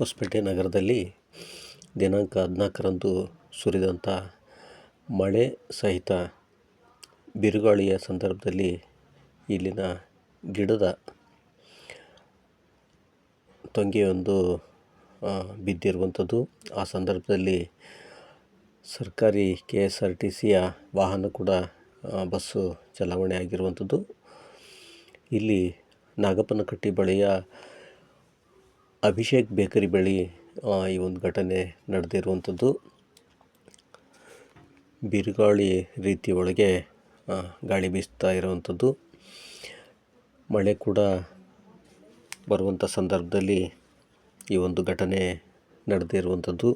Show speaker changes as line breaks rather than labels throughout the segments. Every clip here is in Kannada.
ಹೊಸಪೇಟೆ ನಗರದಲ್ಲಿ ದಿನಾಂಕ ಹದಿನಾಲ್ಕರಂದು ಸುರಿದಂಥ ಮಳೆ ಸಹಿತ ಬಿರುಗಾಳಿಯ ಸಂದರ್ಭದಲ್ಲಿ ಇಲ್ಲಿನ ಗಿಡದ ತೊಂಗೆಯೊಂದು ಬಿದ್ದಿರುವಂಥದ್ದು. ಆ ಸಂದರ್ಭದಲ್ಲಿ ಸರ್ಕಾರಿ ಕೆ ಎಸ್ ಆರ್ ಟಿ ಸಿಯ ವಾಹನ ಕೂಡ ಬಸ್ಸು ಚಲಾವಣೆ ಆಗಿರುವಂಥದ್ದು. ಇಲ್ಲಿ ನಾಗಪ್ಪನಕಟ್ಟಿ ಬಳಿಯ ಅಭಿಷೇಕ್ ಬೇಕರಿ ಬಳಿ ಈ ಒಂದು ಘಟನೆ ನಡೆದಿರುವಂಥದ್ದು. ಬಿರುಗಾಳಿ ರೀತಿ ಒಳಗೆ ಗಾಳಿ ಬೀಸ್ತಾ ಇರುವಂಥದ್ದು. ಮಳೆ ಕೂಡ ಬರುವಂಥ ಸಂದರ್ಭದಲ್ಲಿ ಈ ಒಂದು ಘಟನೆ ನಡೆದಿರುವಂಥದ್ದು.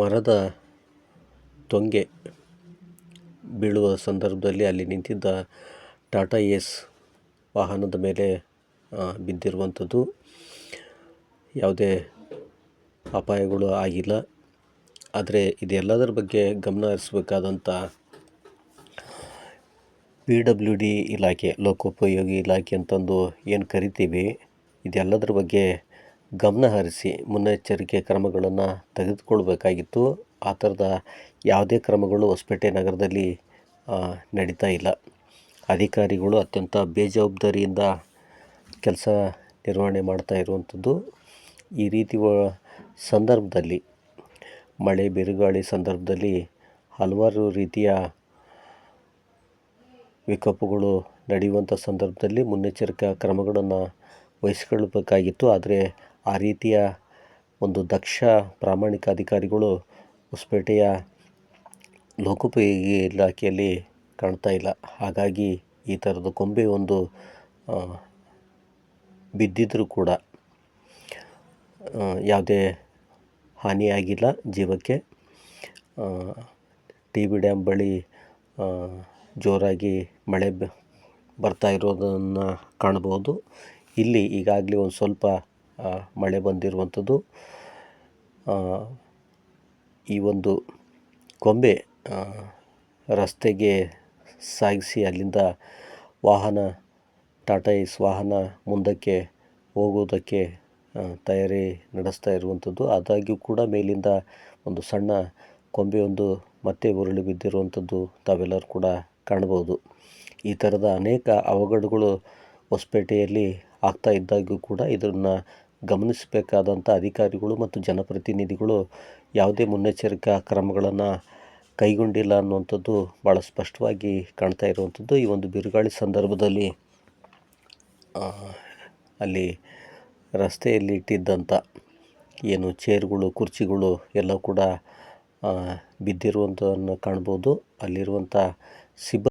ಮರದ ತೊಂಗೆ ಬೀಳುವ ಸಂದರ್ಭದಲ್ಲಿ ಅಲ್ಲಿ ನಿಂತಿದ್ದ ಟಾಟಾ ಏಸ್ ವಾಹನದ ಮೇಲೆ ಬಿದ್ದಿರುವಂಥದ್ದು ಯಾವುದೇ ಅಪಾಯಗಳು ಆಗಿಲ್ಲ. ಆದರೆ ಇದೆಲ್ಲದರ ಬಗ್ಗೆ ಗಮನ ಹರಿಸ್ಬೇಕಾದಂಥ ಪಿ ಡಬ್ಲ್ಯೂ ಡಿ ಇಲಾಖೆ, ಲೋಕೋಪಯೋಗಿ ಇಲಾಖೆ ಅಂತಂದು ಏನು ಕರಿತೀವಿ, ಇದೆಲ್ಲದರ ಬಗ್ಗೆ ಗಮನ ಹರಿಸಿ ಮುನ್ನೆಚ್ಚರಿಕೆ ಕ್ರಮಗಳನ್ನು ತೆಗೆದುಕೊಳ್ಬೇಕಾಗಿತ್ತು. ಆ ಥರದ ಯಾವುದೇ ಕ್ರಮಗಳು ಹೊಸಪೇಟೆ ನಗರದಲ್ಲಿ ನಡೀತಾ ಇಲ್ಲ. ಅಧಿಕಾರಿಗಳು ಅತ್ಯಂತ ಬೇಜವಾಬ್ದಾರಿಯಿಂದ ಕೆಲಸ ನಿರ್ವಹಣೆ ಮಾಡ್ತಾ ಇರುವಂಥದ್ದು. ಈ ರೀತಿ ಸಂದರ್ಭದಲ್ಲಿ, ಮಳೆ, ಬಿರುಗಾಳಿ ಸಂದರ್ಭದಲ್ಲಿ ಹಲವಾರು ರೀತಿಯ ವಿಕೋಪಗಳು ನಡೆಯುವಂಥ ಸಂದರ್ಭದಲ್ಲಿ ಮುನ್ನೆಚ್ಚರಿಕೆ ಕ್ರಮಗಳನ್ನು ವಹಿಸಿಕೊಳ್ಳಬೇಕಾಗಿತ್ತು. ಆದರೆ ಆ ರೀತಿಯ ಒಂದು ದಕ್ಷ ಪ್ರಾಮಾಣಿಕ ಅಧಿಕಾರಿಗಳು ಹೊಸಪೇಟೆಯ ಲೋಕೋಪಯೋಗಿ ಇಲಾಖೆಯಲ್ಲಿ ಕಾಣ್ತಾ ಇಲ್ಲ. ಹಾಗಾಗಿ ಈ ಥರದ ಕೊಂಬೆ ಒಂದು ಬಿದ್ದಿದ್ದರೂ ಕೂಡ ಯಾವುದೇ ಹಾನಿಯಾಗಿಲ್ಲ ಜೀವಕ್ಕೆ. ಟಿ ಬಿ ಡ್ಯಾಮ್ ಬಳಿ ಜೋರಾಗಿ ಮಳೆ ಬರ್ತಾ ಇರೋದನ್ನು ಕಾಣಬಹುದು. ಇಲ್ಲಿ ಈಗಾಗಲೇ ಒಂದು ಸ್ವಲ್ಪ ಮಳೆ ಬಂದಿರುವಂಥದ್ದು. ಈ ಒಂದು ಕೊಂಬೆ ರಸ್ತೆಗೆ ಸಾಗಿಸಿ ಅಲ್ಲಿಂದ ವಾಹನ, ಟಾಟಾ ಏಸ್ ವಾಹನ ಮುಂದಕ್ಕೆ ಹೋಗುವುದಕ್ಕೆ ತಯಾರಿ ನಡೆಸ್ತಾ ಇರುವಂಥದ್ದು ಆದಾಗ್ಯೂ ಕೂಡ ಮೇಲಿಂದ ಒಂದು ಸಣ್ಣ ಕೊಂಬೆಯೊಂದು ಮತ್ತೆ ಉರುಳಿ ಬಿದ್ದಿರುವಂಥದ್ದು ತಾವೆಲ್ಲರೂ ಕೂಡ ಕಾಣಬಹುದು. ಈ ಥರದ ಅನೇಕ ಅವಘಡಗಳು ಹೊಸಪೇಟೆಯಲ್ಲಿ ಆಗ್ತಾ ಇದ್ದಾಗ್ಯೂ ಕೂಡ ಇದನ್ನು ಗಮನಿಸಬೇಕಾದಂಥ ಅಧಿಕಾರಿಗಳು ಮತ್ತು ಜನಪ್ರತಿನಿಧಿಗಳು ಯಾವುದೇ ಮುನ್ನೆಚ್ಚರಿಕಾ ಕ್ರಮಗಳನ್ನು ಕೈಗೊಂಡಿಲ್ಲ ಅನ್ನುವಂಥದ್ದು ಭಾಳ ಸ್ಪಷ್ಟವಾಗಿ ಕಾಣ್ತಾ ಇರುವಂಥದ್ದು. ಈ ಒಂದು ಬಿರುಗಾಳಿ ಸಂದರ್ಭದಲ್ಲಿ ಅಲ್ಲಿ ರಸ್ತೆಯಲ್ಲಿ ಇಟ್ಟಿದ್ದಂಥ ಏನು ಚೇರ್ಗಳು, ಕುರ್ಚಿಗಳು ಎಲ್ಲ ಕೂಡ ಬಿದ್ದಿರುವಂಥದ್ದನ್ನು ಕಾಣ್ಬೋದು. ಅಲ್ಲಿರುವಂಥ ಸಿಬ್ಬ